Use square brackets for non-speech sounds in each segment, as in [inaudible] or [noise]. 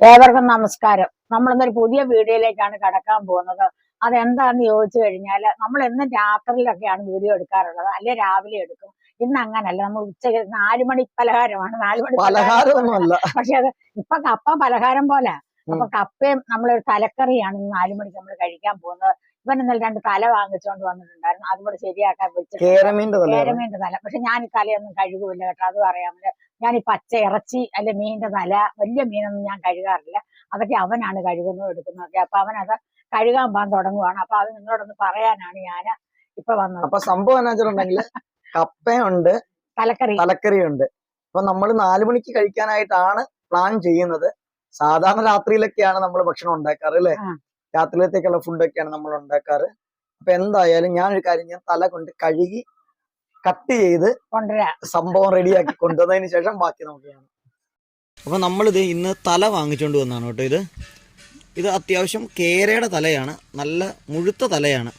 ഏവർക്കും നമസ്കാരം. നമ്മളിന്നൊരു പുതിയ വീഡിയോയിലേക്കാണ് കടക്കാൻ പോകുന്നത്. അതെന്താന്ന് ചോദിച്ചു കഴിഞ്ഞാൽ നമ്മൾ എന്നും രാത്രിയിലൊക്കെയാണ് വീഡിയോ എടുക്കാറുള്ളത്. അല്ലെ രാവിലെ എടുക്കും. ഇന്ന് അങ്ങനല്ല. നമ്മൾ ഉച്ചയ്ക്ക് നാലു മണി പലഹാരമാണ്. നാലു മണി പലഹാരമൊന്നുമല്ല. [laughs] പക്ഷെ അത് ഇപ്പൊ കപ്പ പലഹാരം പോലെ. അപ്പൊ കപ്പയും നമ്മളൊരു തലക്കറിയാണ് ഇന്ന് നാലു മണിക്ക് നമ്മൾ കഴിക്കാൻ പോകുന്നത്. ഇവൻ ഇന്നലെ രണ്ട് തല വാങ്ങിച്ചുകൊണ്ട് വന്നിട്ടുണ്ടായിരുന്നു. അതുകൂടെ ശരിയാക്കാൻ വിളിച്ചു കേരമീന്റെ തല. പക്ഷെ ഞാൻ ഈ തലയൊന്നും കഴുകൂല കേട്ടോ. അത് അറിയാമല്ലോ. ഞാൻ ഈ പച്ച ഇറച്ചി അല്ലെ മീനിന്റെ തല വലിയ മീനൊന്നും ഞാൻ കഴുകാറില്ല. അതൊക്കെ അവനാണ് കഴുകുന്നതും എടുക്കുന്നതൊക്കെ. അപ്പൊ അവനത് കഴുകാൻ പോകാൻ തുടങ്ങുവാണ്. അപ്പൊ അത് നിങ്ങളോടൊന്ന് പറയാനാണ് ഞാൻ ഇപ്പൊ വന്നത്. അപ്പൊ സംഭവം എന്നാ വെച്ചിട്ടുണ്ടെങ്കിൽ കപ്പയുണ്ട് തലക്കറി. തലക്കറിയുണ്ട്. അപ്പൊ നമ്മൾ നാലു മണിക്ക് കഴിക്കാനായിട്ടാണ് പ്ലാൻ ചെയ്യുന്നത്. സാധാരണ രാത്രിയിലൊക്കെയാണ് നമ്മൾ ഭക്ഷണം ഉണ്ടാക്കാറ് അല്ലെ. രാത്രിയിലത്തേക്കുള്ള ഫുഡൊക്കെയാണ് നമ്മൾ ഉണ്ടാക്കാറ്. അപ്പൊ എന്തായാലും ഞാനൊരു കാര്യം ഞാൻ തല കൊണ്ട് കഴുകി കട്ട് ചെയ്ത് സംഭവം റെഡിയാക്കി കൊണ്ടുവന്നതിന് ശേഷം ബാക്കി നമുക്ക് കാണാം. അപ്പൊ നമ്മളിത് ഇന്ന് തല വാങ്ങിച്ചുകൊണ്ട് വന്നാണ് കേട്ടോ ഇത്. ഇത് അത്യാവശ്യം കേരയുടെ തലയാണ്. നല്ല മുഴുത്ത തലയാണ്.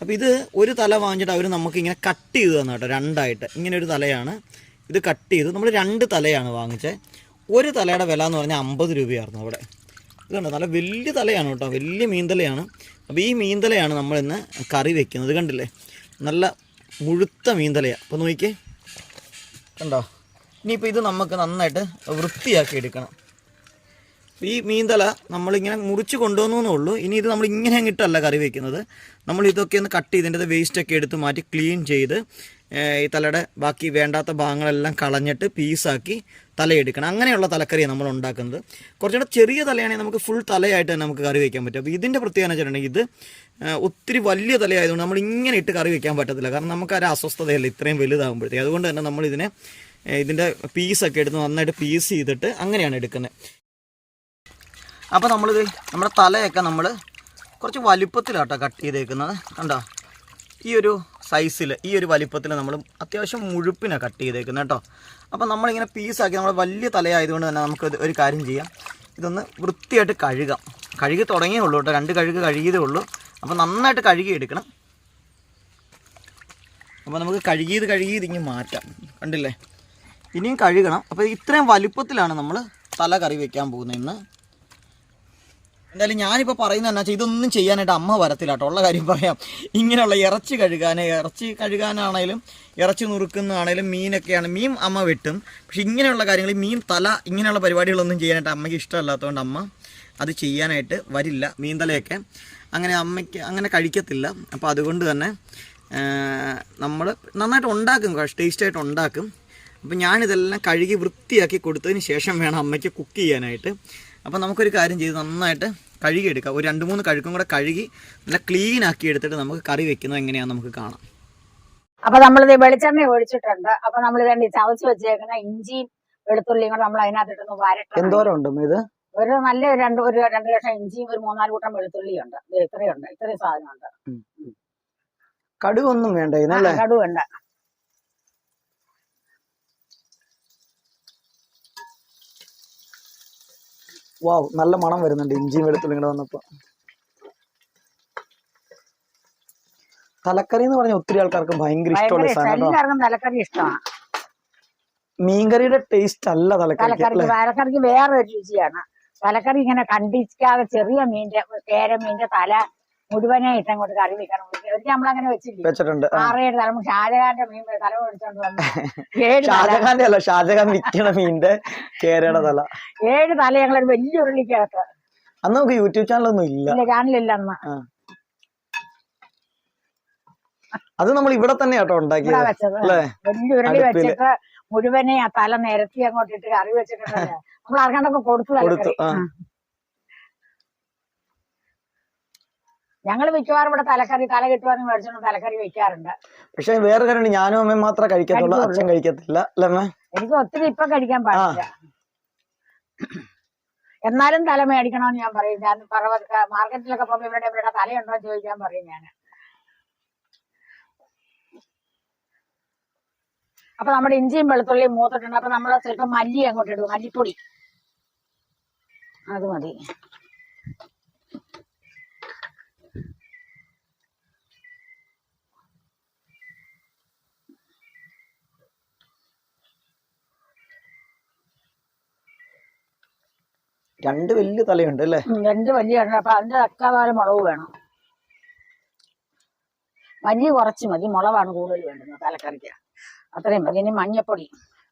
അപ്പോൾ ഇത് ഒരു തല വാങ്ങിച്ചിട്ട് അവർ നമുക്ക് ഇങ്ങനെ കട്ട് ചെയ്ത് തന്നെ കേട്ടോ രണ്ടായിട്ട്. ഇങ്ങനെ ഒരു തലയാണ്. ഇത് കട്ട് ചെയ്ത് നമ്മൾ രണ്ട് തലയാണ് വാങ്ങിച്ചത് ഒരു തലയുടെ വില എന്ന് പറഞ്ഞാൽ അമ്പത് രൂപയായിരുന്നു അവിടെ. ഇതുണ്ട് നല്ല വലിയ തലയാണ് കേട്ടോ വലിയ മീൻതലയാണ്. അപ്പോൾ ഈ മീൻതലയാണ് നമ്മൾ ഇന്ന് കറി വെക്കുന്നത് കണ്ടില്ലേ? നല്ല മുഴുത്ത മീന്തലയാണ് അപ്പോൾ നോക്കിക്കേ. കണ്ടോ? ഇനിയിപ്പോൾ ഇത് നമുക്ക് നന്നായിട്ട് വൃത്തിയാക്കി എടുക്കണം. ഈ മീന്തല നമ്മളിങ്ങനെ മുറിച്ച് കൊണ്ടുവന്നേ ഉള്ളൂ. ഇനി ഇത് നമ്മൾ ഇങ്ങനെ അങ്ങിട്ടല്ല കറി വയ്ക്കുന്നത് നമ്മൾ ഇതൊക്കെ ഒന്ന് കട്ട് ചെയ്ത് ഇതിന്റെ വേസ്റ്റൊക്കെ എടുത്ത് മാറ്റി ക്ലീൻ ചെയ്ത് ഈ തലയുടെ ബാക്കി വേണ്ടാത്ത ഭാഗങ്ങളെല്ലാം കളഞ്ഞിട്ട് പീസാക്കി തലയെടുക്കണം. അങ്ങനെയുള്ള തലക്കറിയാണ് നമ്മൾ ഉണ്ടാക്കുന്നത്. കുറച്ചുകൂടെ ചെറിയ തലയാണെങ്കിൽ നമുക്ക് ഫുൾ തലയായിട്ട് തന്നെ നമുക്ക് കറി വയ്ക്കാൻ പറ്റും. അപ്പോൾ ഇതിന്റെ പ്രത്യേകത വെച്ചിട്ടുണ്ടെങ്കിൽ ഇത് ഒത്തിരി വലിയ തലയായതുകൊണ്ട് നമ്മൾ ഇങ്ങനെ ഇട്ട് കറി വയ്ക്കാൻ പറ്റത്തില്ല. കാരണം നമുക്ക് ഒരു അസ്വസ്ഥതയല്ല ഇത്രയും വലുതാകുമ്പോഴത്തേക്ക്. അതുകൊണ്ട് തന്നെ നമ്മൾ ഇതിനെ ഇതിന്റെ പീസൊക്കെ എടുത്ത് നന്നായിട്ട് പീസ് ചെയ്തിട്ട് അങ്ങനെയാണ് എടുക്കുന്നത്. അപ്പോൾ നമ്മളിത് നമ്മുടെ തലയൊക്കെ നമ്മൾ കുറച്ച് വലിപ്പത്തിലാട്ടോ കട്ട് ചെയ്തേക്കുന്നത്. കണ്ടോ? ഈ ഒരു സൈസിൽ ഈ ഒരു വലിപ്പത്തിൽ നമ്മൾ അത്യാവശ്യം മുഴുപ്പിനാണ് കട്ട് ചെയ്തേക്കുന്നത് കേട്ടോ അപ്പോൾ നമ്മളിങ്ങനെ പീസാക്കി നമ്മൾ വലിയ തലയായതുകൊണ്ട് തന്നെ നമുക്ക് ഒരു കാര്യം ചെയ്യാം. ഇതൊന്ന് വൃത്തിയായിട്ട് കഴുകാം. കഴുകി തുടങ്ങിയേ ഉള്ളൂ കേട്ടോ രണ്ട് കഴുകി കഴുകിയതേ ഉള്ളൂ. അപ്പോൾ നന്നായിട്ട് കഴുകി എടുക്കണം. അപ്പോൾ നമുക്ക് കഴുകിയത് കഴുകിയത് ഇങ്ങനെ മാറ്റാം. കണ്ടില്ലേ? ഇനിയും കഴുകണം. അപ്പോൾ ഇത്രയും വലുപ്പത്തിലാണ് നമ്മൾ തല കറി വയ്ക്കാൻ പോകുന്നത് ഇന്ന്. എന്തായാലും ഞാനിപ്പോൾ പറയുന്നത് എന്നാ വെച്ചാൽ ഇതൊന്നും ചെയ്യാനായിട്ട് അമ്മ വരത്തില്ല കേട്ടോ. ഉള്ള കാര്യം പറയാം. ഇങ്ങനെയുള്ള ഇറച്ചി കഴുകാൻ ഇറച്ചി കഴുകാനാണേലും ഇറച്ചി നുറുക്കുന്നതാണേലും മീനൊക്കെയാണ് മീൻ അമ്മ വെട്ടും. പക്ഷെ ഇങ്ങനെയുള്ള കാര്യങ്ങൾ മീൻ തല ഇങ്ങനെയുള്ള പരിപാടികളൊന്നും ചെയ്യാനായിട്ട് അമ്മയ്ക്ക് ഇഷ്ടമല്ലാത്തതുകൊണ്ട് അമ്മ അത് ചെയ്യാനായിട്ട് വരില്ല. മീൻ തലയൊക്കെ അങ്ങനെ അമ്മയ്ക്ക് അങ്ങനെ കഴിക്കത്തില്ല. അപ്പോൾ അതുകൊണ്ട് തന്നെ നമ്മൾ നന്നായിട്ട് ഉണ്ടാക്കും ടേസ്റ്റായിട്ട് ഉണ്ടാക്കും. അപ്പോൾ ഞാനിതെല്ലാം കഴുകി വൃത്തിയാക്കി കൊടുത്തതിന് ശേഷം വേണം അമ്മയ്ക്ക് കുക്ക് ചെയ്യാനായിട്ട്. അപ്പോൾ നമുക്കൊരു കാര്യം ചെയ്ത് നന്നായിട്ട് കഴുകി എടുക്കാം ഒരു രണ്ട് മൂന്ന് കഴുക്കും കൂടെ കഴുകി നല്ല ക്ലീൻ ആക്കി എടുത്തിട്ട് നമുക്ക് കറി വെക്കുന്നത് എങ്ങനെയാണെന്ന് നമുക്ക് കാണാം. അപ്പൊ നമ്മളിത് വെളിച്ചെണ്ണ ഒഴിച്ചിട്ടുണ്ട്. അപ്പൊ നമ്മൾ ഇതേണ്ടി ചവച്ച് വെച്ചേക്കുന്ന ഇഞ്ചിയും വെളുത്തുള്ളിയും കൂടെ നമ്മൾ അതിനകത്തിട്ടൊന്ന് വരട്ടെ എന്തോരം ഉണ്ട് ഇത്? ഒരു നല്ല രണ്ട് ഒരു രണ്ട് ലക്ഷം ഇഞ്ചിയും ഒരു മൂന്നാൽ കൂട്ടം വെളുത്തുള്ളിയും ഉണ്ട് ഇത് ഇത്രയുണ്ട്. ഇത്രയും സാധനമുണ്ട്. കടുവൊന്നും വേണ്ട കടുവ കടുവുണ്ട്. വാവ് നല്ല മണം വരുന്നുണ്ട്. ഇഞ്ചിയും വെളുത്തുള്ളിയും കൂടെ വന്നപ്പോ. തലക്കറി എന്ന് പറഞ്ഞ ഒത്തിരി ആൾക്കാർക്ക് ഭയങ്കര ഇഷ്ടമുള്ള സാധനം തലക്കറി ഇഷ്ടമാണ്. മീൻകറിയുടെ ടേസ്റ്റ് അല്ല തലക്കറിക്ക് തലക്കറിക്ക് വേറെ രുചിയാണ്. തലക്കറി ഇങ്ങനെ കണ്ടിക്കാതെ ചെറിയ മീന്റെ കേര തല മുഴുവനെ അങ്ങോട്ട് കറി വെക്കണം ഒരിക്കൽ നമ്മളങ്ങനെ വെച്ചില്ലേ? വെച്ചിട്ടുണ്ട്. ആറേഴ് തലമുറ ഷാജഹാന്റെ മീൻ തല മേടിച്ചോണ്ട് വന്നു ഷാജഹാന്റെ അല്ല ഷാജഹാൻ വിൽക്കണ മീനിന്റെ കേരയുടെ തല. ഏഴ് തല ഞങ്ങളൊരു വലിയ ഉരുളിക്കകത്ത്. അന്ന് നമുക്ക് യൂട്യൂബ് ചാനലൊന്നും ഇല്ല. ഇല്ല ചാനലില്ല അന്ന്. അത് നമ്മൾ ഇവിടെ തന്നെ കേട്ടോ ഉണ്ടാക്കിയത്. വലിയ ഉരുളി വെച്ചിട്ട് മുഴുവനെ ആ തല നിരത്തി അങ്ങോട്ട് ഇട്ട് കറി വെച്ചിട്ടുണ്ടല്ലോ. നമ്മൾ ആർക്കാണ്ടൊക്കെ കൊടുത്തു കൊടുത്തു തലക്കറി ആ ഞങ്ങൾ മിക്കവാറും ഇവിടെ തലക്കറി തല കിട്ടുവാന്ന് മേടിച്ചോണ്ട് തലക്കറി വെക്കാറുണ്ട്. പക്ഷെ വേറെ കാര്യം ഞാനും അമ്മയും മാത്രമേ കഴിക്കത്തുള്ളൂ. അച്ഛൻ കഴിക്കത്തില്ല. അല്ലേ എനിക്ക് ഒത്തിരി ഇപ്പൊ കഴിക്കാൻ പാടില്ല. എന്നാലും തല മേടിക്കണമെന്ന് ഞാൻ പറയും. ഞാൻ പറവ മാർക്കറ്റിലൊക്കെ പോകുമ്പോ ഇവിടെ ഇവരുടെ തലയുണ്ടോ എന്ന് ചോദിക്കാൻ പറയും ഞാൻ അപ്പൊ നമ്മുടെ ഇഞ്ചിയും വെളുത്തുള്ളിയും മൂത്തിട്ടുണ്ട്. അപ്പൊ നമ്മൾ ചിലപ്പോ മല്ലി അങ്ങോട്ട് ഇടും. മല്ലിപ്പൊടി. അത് മതി. രണ്ട് വലിയ തലയുണ്ട് അല്ലേ? രണ്ട് വലിയ അപ്പൊ അതിന്റെ തക്കാവാല മുളക് വേണം. മല്ലി കുറച്ച് മതി. മുളവാണ് കൂടുതൽ വേണ്ടത് തലക്കറിക്ക്. അത്രയും മതി. ഇനി മഞ്ഞപ്പൊടി.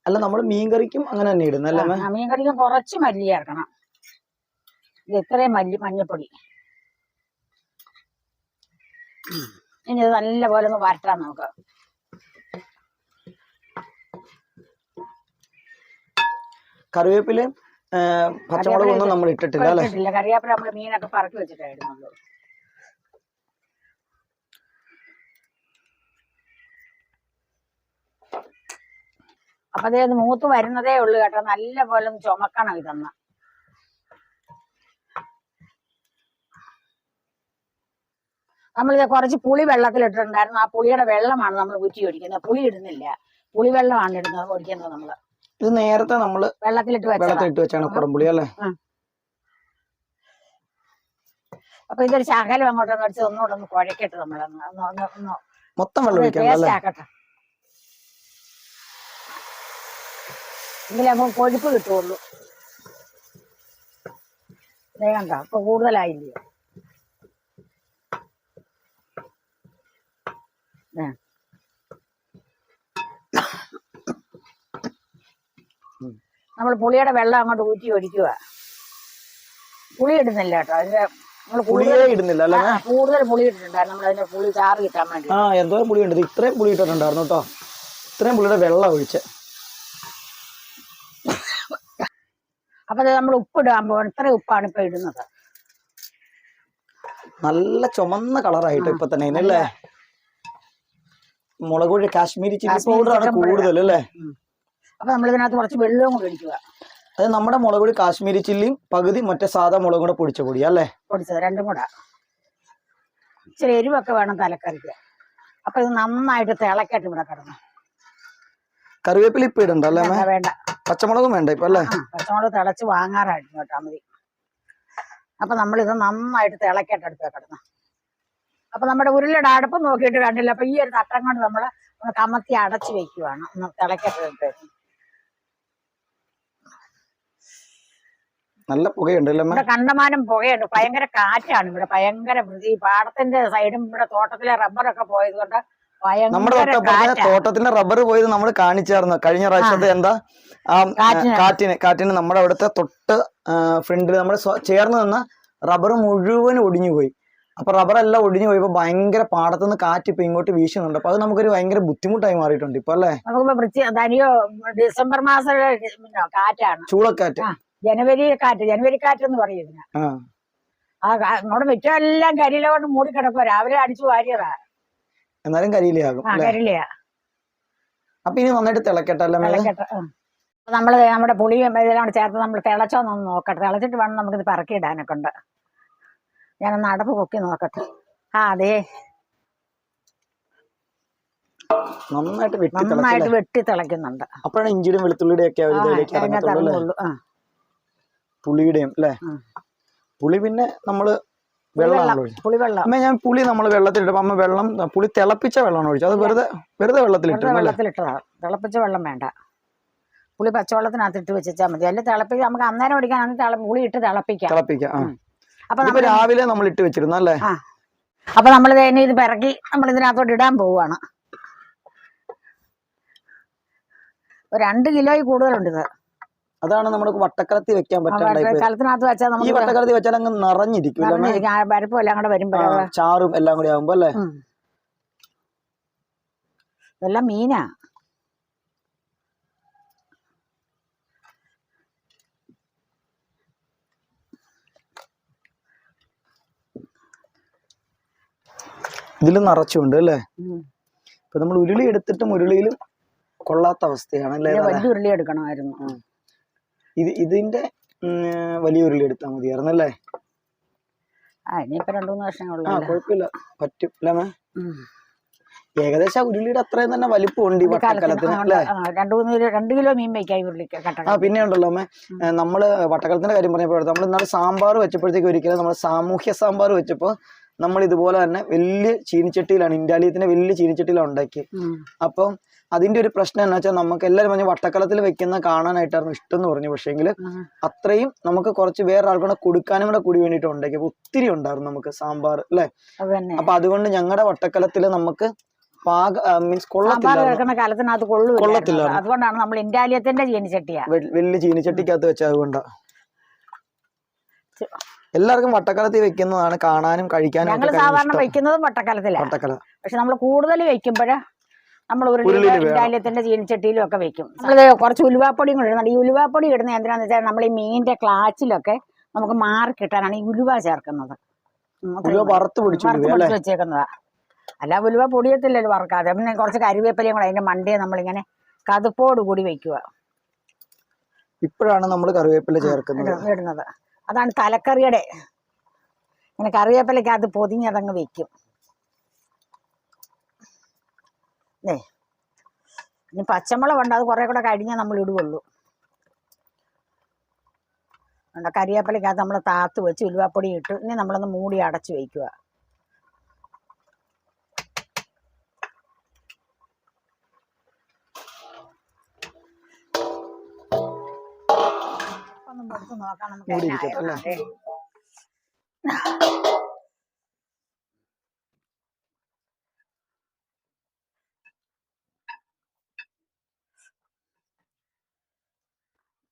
അല്ല നമ്മൾ മീൻകറിക്കും അങ്ങനെ തന്നെ ഇടുന്നത് അല്ലേ മീൻ കറിക്കും കുറച്ച് മല്ലി ചേർക്കണം. ഇത് ഇത്രയും മല്ലി മഞ്ഞപ്പൊടി. ഇനി ഇത് നല്ലപോലെ ഒന്ന് വരട്ടാം നമുക്ക് കറിവേപ്പിലയും പച്ചമുളകും ഒന്നും നമ്മൾ ഇട്ടിട്ടില്ല. അല്ലേ? ഇട്ടിട്ടില്ല. നമ്മൾ മീനൊക്കെ പറക്കി വെച്ചിട്ടേ ഇടുന്നുള്ളൂ അപ്പൊ അതേ അത് മൂത്ത് വരുന്നതേ ഉള്ളു കേട്ടോ. നല്ല പോലെ ചുമക്കണം ഇതെന്ന്. നമ്മളിത് കുറച്ച് പുളി വെള്ളത്തിലിട്ടിട്ടുണ്ടായിരുന്നു. ആ പുളിയുടെ വെള്ളമാണ് നമ്മൾ ഊറ്റി ഒഴിക്കുന്നത്. പുളി ഇടുന്നില്ല. പുളി വെള്ളമാണ് ഇടുന്നത്. ഒഴിക്കുന്നത് നമ്മൾ. ഇത് നേരത്തെ നമ്മൾ വെള്ളത്തിലിട്ട് വെള്ളത്തിലിട്ട് വെച്ചാണ് കുടംപുളി അല്ലേ? അപ്പൊ ഇതൊരു ശകലം അങ്ങോട്ടൊന്ന് അടിച്ച് ഒന്നുകൂടെ ഒന്ന് കുഴക്കട്ടെ നമ്മളൊന്ന് മൊത്തം വെള്ളം എങ്കിലേ നമുക്ക് കൊഴുപ്പ് കിട്ടുള്ളൂ വേണ്ട അപ്പൊ കൂടുതലായില്ലയോ നമ്മൾ പുളിയുടെ വെള്ളം അങ്ങോട്ട് ഊറ്റി ഒഴിക്കുക പുളി ഇടുന്നില്ല കേട്ടോ. അതിന്റെ നമ്മൾ പുളിയേ ഇടുന്നില്ല അല്ലേ കൂടുതൽ പുളി ഇട്ടിട്ടുണ്ടായിരുന്നു. നമ്മൾ അതിന്റെ പുളി ചാറ് കിട്ടാൻ വേണ്ടി. ആ എന്തോരം പുളി ഉണ്ട് ഇത്. ഇത്രയും പുളി ഇട്ടിട്ടുണ്ടായിരുന്നു കേട്ടോ. ഇത്രയും പുളിയുടെ വെള്ളം ഒഴിച്ച്. അപ്പൊ നമ്മൾ ഉപ്പിടാൻ പോകും ഇത്ര ഉപ്പാണ് ഇപ്പൊ ഇടുന്നത്. നല്ല ചുമന്ന കളറായിട്ട് ഇപ്പൊ തന്നെ അല്ലേ? മുളക് പൊടി കാശ്മീരി ചില്ലി പൗഡർ ആണ് കൂടുതൽ അല്ലേ? അപ്പൊ നമ്മൾ ഇതിനകത്ത് കുറച്ച് വെള്ളവും കൂടി ഒഴിക്കുക. അത് നമ്മുടെ മുളക് പൊടി കാശ്മീരി ചില്ലിയും പകുതി മറ്റേ സാധാ മുളകും കൂടെ പൊടിച്ച പൊടി അല്ലേ? പൊടിച്ചത് രണ്ടും കൂടെ. ഇച്ചിരി എരിവൊക്കെ വേണം തലക്കറിക്ക്. അപ്പൊ ഇത് നന്നായിട്ട് തിളക്കട്ടെ ഇവിടെ കിടന്നു. കറിവേപ്പില ഇപ്പൊ ഇടണ്ട അല്ലേ വേണ്ട, പച്ചമുളകും വേണ്ട ഇപ്പൊ അല്ലേ? പച്ചമുളക് തിളച്ച് വാങ്ങാറായിരുന്നു കേട്ടാ മതി. അപ്പൊ നമ്മളിത് നന്നായിട്ട് തിളക്കട്ടെ അടുത്ത കിടന്നു. അപ്പൊ നമ്മുടെ ഉരുളിയുടെ അടുപ്പ് നോക്കിയിട്ട് കണ്ടില്ല. അപ്പൊ ഈ ഒരു തട്ടം കൊണ്ട് നമ്മൾ ഒന്ന് കമത്തി അടച്ചു വെക്കുവാണ്. ഒന്ന് തിളക്കട്ടെ. നല്ല പുകയുണ്ട്? ഇവിടെ കണ്ടമാനം പുകയുണ്ട്. ഭയങ്കര കാറ്റാണ് ഇവിടെ. ഭയങ്കര. ഈ പാടത്തിന്റെ സൈഡും ഇവിടെ തോട്ടത്തിലെ റബ്ബറൊക്കെ പോയത് കൊണ്ട് നമ്മുടെ തൊട്ടപ്പുറത്തെ തോട്ടത്തിന്റെ റബ്ബർ പോയത് നമ്മൾ കാണിച്ചായിരുന്നു. കഴിഞ്ഞ പ്രാവശ്യത്തെ എന്താ? ആ കാറ്റിന്. കാറ്റിന്. നമ്മുടെ അവിടുത്തെ തൊട്ട് ഫ്രണ്ടിൽ നമ്മൾ ചേർന്ന് നിന്ന റബ്ബർ മുഴുവൻ ഒടിഞ്ഞു പോയി. അപ്പൊ റബ്ബറെല്ലാം ഒടിഞ്ഞു പോയി ഇപ്പൊ ഭയങ്കര പാടത്തുനിന്ന് കാറ്റ് ഇപ്പൊ ഇങ്ങോട്ട് വീശുന്നുണ്ട്. അപ്പൊ അത് നമുക്കൊരു ഭയങ്കര ബുദ്ധിമുട്ടായി മാറിയിട്ടുണ്ട് ഇപ്പൊ അല്ലേ? ഡിസംബർ മാസം കാറ്റാണ്. ചൂളക്കാറ്റ്. ജനുവരി കാറ്റ് ജനുവരി കാറ്റ് എന്ന് പറയും ഇതിന്. ആ. നമ്മുടെ മിറ്റം എല്ലാം കരിയില കൊണ്ട് മൂടി കിടക്കുക രാവിലെ അടിച്ചു വാരിയതാ. എന്നാലും കരിയിലയാകും കരിയിലയാ. അപ്പൊ ഇനി നന്നായിട്ട് തിളക്കട്ടെ നമ്മുടെ പുളിയും ഇതെല്ലാം ചേർത്ത് നമ്മൾ തിളച്ചോന്നൊന്ന് നോക്കട്ടെ. തിളച്ചിട്ട് വേണം നമുക്കിത് പറക്കി ഇടാനൊക്കെ ഉണ്ട്. ഞാനൊന്ന് അടപ്പ് പൊക്കി നോക്കട്ടെ. ആ അതെ നന്നായിട്ട് വെട്ടി നന്നായിട്ട് വെട്ടി തിളയ്ക്കുന്നുണ്ട്. അപ്പോഴാണ് ഇഞ്ചിയുടെയും വെളുത്തുള്ളിയുടെയും ഒക്കെ അതിനകത്ത് ഇറങ്ങുള്ളൂ. ആ. പുളിയുടെയും അല്ലേ? പുളി പിന്നെ നമ്മൾ ഒഴിച്ചത് പുളിവെള്ളം അമ്മ ഞാൻ പുളി നമ്മൾ ഇട്ടു അമ്മ വെള്ളം പുളി തിളപ്പിച്ച വെള്ളമാണ് ഒഴിച്ചത്. അത് വെറുതെ വെറുതെ വെള്ളത്തിലിട്ടു വെള്ളത്തിലിട്ടതാണ് തിളപ്പിച്ച വെള്ളം വേണ്ട. പുളി പച്ചവെള്ളത്തിനകത്ത് ഇട്ട് വെച്ചാൽ മതി. അല്ല തിളപ്പിച്ച് നമുക്ക് അന്നേരം ഓടിക്കാൻ പുളി ഇട്ട് തിളപ്പിക്കാം. തിളപ്പിക്കാം അപ്പൊ നമ്മൾ രാവിലെ നമ്മൾ ഇട്ട് വെച്ചിരുന്നു അല്ലേ? അപ്പൊ നമ്മൾ ഇനി ഇത് പിറക്കി നമ്മൾ ഇതിനകത്തോട്ട് ഇടാൻ പോവുകയാണ് രണ്ട് കിലോയിൽ കൂടുതലുണ്ട് ഇത് അതാണ് നമ്മൾ വട്ടക്കലത്തി വെക്കാൻ പറ്റാണ്ടായി പോയത്. കലത്തിനകത്ത് വെച്ചാൽ ഈ വട്ടക്കലത്തി വെച്ചാൽ അങ്ങ് നിറഞ്ഞിരിക്കും? നിറഞ്ഞിരിക്കും. എല്ലാം കൂടെ വരുമ്പോ ചാറും എല്ലാം കൂടി ആകുമ്പോ അല്ലേ ഇതെല്ലാം മീനാ ഇതിൽ നിറച്ചുണ്ട് അല്ലേ. ഇപ്പൊ നമ്മൾ ഉരുളി എടുത്തിട്ടും ഉരുളിയിലും കൊള്ളാത്ത അവസ്ഥയാണ് അല്ലേ വലിയ ഉരുളി എടുക്കണമായിരുന്നു ഇത് ഇതിന്റെ വലിയ ഉരുളി എടുത്താൽ മതി. ആ ഇനിയിപ്പോ രണ്ടു മൂന്ന് ആ വർഷങ്ങളുള്ള കുഴപ്പമില്ല. പറ്റും അല്ലേ മേ ഏകദേശം ആ ഉരുളിയുടെ അത്രയും തന്നെ വലിപ്പമുണ്ട് ഈ വട്ടക്കലത്തിന് അല്ലേ? രണ്ടു മൂന്ന് കിലോ രണ്ട് കിലോ മീൻ വയ്ക്കാം ഉരുളിക്ക് ആ പിന്നെ ഉണ്ടല്ലോ അമ്മേ നമ്മൾ വട്ടക്കലത്തിന്റെ കാര്യം പറഞ്ഞപ്പോഴത്തെ നമ്മൾ ഇന്നാളെ സാമ്പാർ വെച്ചപ്പോഴത്തേക്ക് ഒരിക്കലും നമ്മൾ സാമൂഹ്യ സാമ്പാർ വെച്ചപ്പോൾ നമ്മൾ ഇതുപോലെ തന്നെ വലിയ ചീനിച്ചട്ടിയിലാണ് ഇന്ത്യാലിയത്തിന്റെ വലിയ ചീനിച്ചട്ടിയിലാണ് ഉണ്ടാക്കിയത്. അപ്പം അതിന്റെ ഒരു പ്രശ്നം എന്ന് വെച്ചാൽ നമുക്ക് എല്ലാവരും പറഞ്ഞു വട്ടക്കലത്തിൽ വെക്കുന്ന കാണാനായിട്ടായിരുന്നു ഇഷ്ടം എന്ന് പറഞ്ഞു പക്ഷേങ്കിൽ. അത്രയും നമുക്ക് കുറച്ച് വേറെ ആൾക്കൂടെ കൊടുക്കാനും കൂടെ കൂടി വേണ്ടിയിട്ട് ഉണ്ടാക്കി അപ്പൊ ഒത്തിരി ഉണ്ടായിരുന്നു നമുക്ക് സാമ്പാർ അല്ലെ? അപ്പൊ അതുകൊണ്ട് ഞങ്ങളുടെ വട്ടക്കലത്തിൽ നമുക്ക് മീൻസ് കൊള്ളത്തില്ലായിരുന്നു. അതുകൊണ്ടാണ് നമ്മൾ ഇന്ത്യാലയത്തിന്റെ ചീനിച്ചട്ടിയാ. വലിയ ചീനിച്ചട്ടിക്കകത്ത് വെച്ചത് അതുകൊണ്ടാ. എല്ലാവർക്കും വട്ടക്കലത്തിൽ വെക്കുന്നതാണ് കാണാനും കഴിക്കാനും ഞങ്ങൾ സാധാരണ. വെക്കുന്നതും വട്ടക്കലത്തിലാണ് വട്ടക്കല. പക്ഷെ നമ്മൾ കൂടുതൽ വെക്കുമ്പോൾ നമ്മൾ വേണം. ഇന്ത്യാലയത്തിന്റെ ചീനിച്ചട്ടിയിലും ഒക്കെ വെക്കും. നമ്മൾ കുറച്ച് ഉലുവാപ്പൊടിയും കൂടെ ഇടുന്നുണ്ട്. ഈ ഉലുവാപ്പൊടി ഇടുന്ന എന്തിനാന്ന് വെച്ചാൽ നമ്മൾ ഈ മീനിന്റെ ക്ലാച്ചിലൊക്കെ നമുക്ക് മാറി കിട്ടാനാണ് ഈ ഉലുവ ചേർക്കുന്നത്. വറുത്ത് പിടിച്ചു വെച്ചേക്കുന്നതാ. അല്ല ഉലുവ പൊടിയത്തില്ലല്ലോ വറക്കാതെ. പിന്നെ കുറച്ച് കരിവേപ്പിലയും കൂടെ അതിന്റെ മണ്ടയെ നമ്മളിങ്ങനെ കതുപ്പോട് കൂടി വെക്കുക ഇപ്പോഴാണ് നമ്മൾ കറിവേപ്പില ചേർക്കുന്നത്. ഇട- ഇടുന്നത്. അതാണ് തലക്കറിയുടെ. ഇങ്ങനെ കറിവേപ്പിലയ്ക്ക് അത് പൊതിഞ്ഞതങ്ങ് വെക്കും. അല്ലേ ഇനി പച്ചമുളക് ഉണ്ട്. അത് കുറെ കൂടെ കഴിഞ്ഞാൽ നമ്മൾ ഇടുകയുള്ളൂ കറിവേപ്പിലയ്ക്ക് അത് നമ്മൾ താത്ത് വെച്ച് ഉലുവാപ്പൊടി ഇട്ട് ഇനി നമ്മളൊന്ന് മൂടി അടച്ചു വയ്ക്കുക. ഒന്ന് എടുത്ത് നോക്കാം നമുക്ക്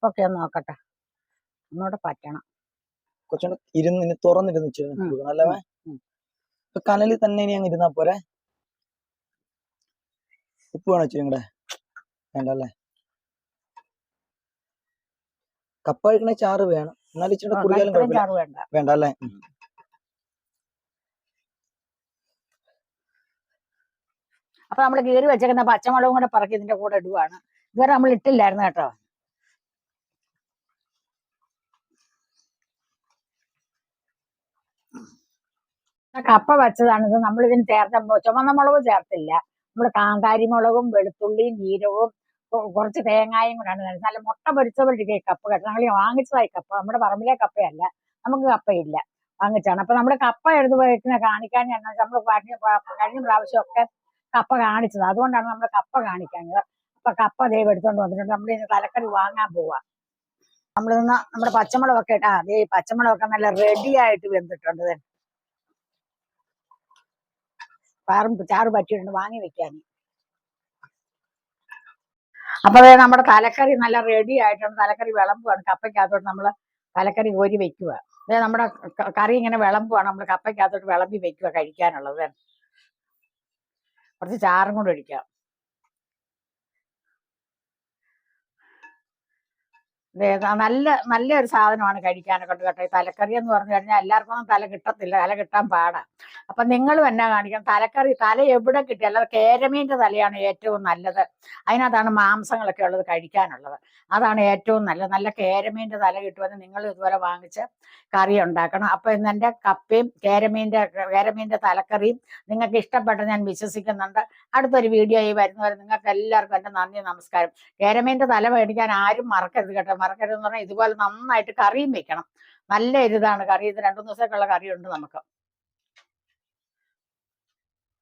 ഒക്കെ ഒന്ന് നോക്കട്ടെ. ഒന്നുകൂടെ പറ്റണം. കൊച്ചുകൂടെ ഇരുന്ന് ഇനി തുറന്നിരുന്ന് അല്ലേ കനലിൽ തന്നെ ഇനി അങ്ങ് ഇരുന്നാ പോരെ? ഉപ്പ് വേണം ഇച്ചിരി കൂടെ വേണ്ട അല്ലേ കപ്പ കഴിക്കണ ചാറ് വേണം. എന്നാലും ഇച്ചിരി കുടിയാലും കുഴപ്പമില്ല. വേണ്ട. വേണ്ട അല്ലേ? അപ്പൊ നമ്മൾ കീറി വെച്ചേക്കുന്ന പച്ചമുളകും കൂടെ പറക്കി ഇതിന്റെ കൂടെ ഇടുവാണ്. ഇതുവരെ നമ്മൾ ഇട്ടില്ലായിരുന്നു കേട്ടോ. കപ്പ വെച്ചതാണ് ഇത്. നമ്മൾ ഇതിന് ചേർത്ത ചുമന്ന മുളക് ചേർത്തില്ല. നമ്മൾ കാന്താരി മുളകും വെളുത്തുള്ളിയും ജീരകവും കുറച്ച് തേങ്ങായും കൂടാണ് നടുന്നത്. നല്ല മുട്ട പൊരിച്ചവരുടെ കപ്പ കേട്ടോ. ഞങ്ങൾ വാങ്ങിച്ചതായി കപ്പ. നമ്മുടെ പറമ്പിലെ കപ്പയല്ല. നമുക്ക് കപ്പയില്ല. വാങ്ങിച്ചാണ് അപ്പൊ നമ്മുടെ കപ്പ എടുത്ത് പോയിട്ട് കാണിക്കാൻ നമ്മൾ കഴിഞ്ഞ പ്രാ- കഴിഞ്ഞ പ്രാവശ്യമൊക്കെ കപ്പ കാണിച്ചത്. അതുകൊണ്ടാണ് നമ്മൾ കപ്പ കാണിക്കാഞ്ഞത്. അപ്പൊ കപ്പ ദൈവം എടുത്തോണ്ട് വന്നിട്ടുണ്ട്. നമ്മൾ ഇന്ന് തലക്കറി വാങ്ങാൻ പോവാ. നമ്മളിന്ന് നമ്മുടെ പച്ചമുളകൊക്കെ ഇട്ടാ അതേ പച്ചമുളകൊക്കെ നല്ല റെഡി ആയിട്ട് വെന്തിട്ടുണ്ട്. ചാറ് പറ്റിയിട്ടുണ്ട്. വാങ്ങി വെക്കാൻ അപ്പൊ അതായത് നമ്മുടെ തലക്കറി നല്ല റെഡി ആയിട്ടുണ്ട്. തലക്കറി വിളമ്പുകയാണ് കപ്പയ്ക്കകത്തോട്ട് നമ്മൾ തലക്കറി കോരി വെക്കുക അതെ നമ്മുടെ കറി ഇങ്ങനെ വിളമ്പുകയാണ് നമ്മൾ കപ്പയ്ക്കകത്തോട്ട് വിളമ്പി വെക്കുക കഴിക്കാനുള്ളത്. കുറച്ച് ചാറും കൂടെ ഒഴിക്കാം. ദേ, ന- നല്ല ഒരു സാധനമാണ് കഴിക്കാനൊക്കെ ഉണ്ട് കേട്ടോ. ഈ തലക്കറി എന്ന് പറഞ്ഞു കഴിഞ്ഞാൽ എല്ലാവർക്കും തല കിട്ടത്തില്ല. തല കിട്ടാൻ പാടാ. അപ്പൊ നിങ്ങളും എന്നാ കാണിക്കണം? തലക്കറി തല എവിടെ കിട്ടി? അല്ലാതെ കേരമീന്റെ തലയാണ് ഏറ്റവും നല്ലത്. അതിനകത്താണ് മാംസങ്ങളൊക്കെ ഉള്ളത് കഴിക്കാനുള്ളത്. അതാണ് ഏറ്റവും നല്ലത്. നല്ല കേരമീന്റെ തല കിട്ടുമെന്ന് നിങ്ങൾ ഇതുപോലെ വാങ്ങിച്ച് കറി ഉണ്ടാക്കണം. അപ്പൊ ഇന്ന് എന്റെ കപ്പയും കേരമീന്റെ കേരമീന്റെ തലക്കറിയും നിങ്ങൾക്ക് ഇഷ്ടപ്പെട്ടെന്ന് ഞാൻ വിശ്വസിക്കുന്നുണ്ട്. അടുത്തൊരു വീഡിയോ ആയി വരുന്നവരെ നിങ്ങൾക്ക് എല്ലാവർക്കും എന്റെ നന്ദി നമസ്കാരം. കേരമീന്റെ തല മേടിക്കാൻ ആരും മറക്കരുത് കേട്ടോ. മറക്കരുത് എന്ന് പറഞ്ഞാൽ ഇതുപോലെ നന്നായിട്ട് കറിയും വെക്കണം. നല്ല ഇതാണ് കറി ഇത് രണ്ടു ദിവസമൊക്കെയുള്ള കറിയുണ്ട് നമുക്ക്.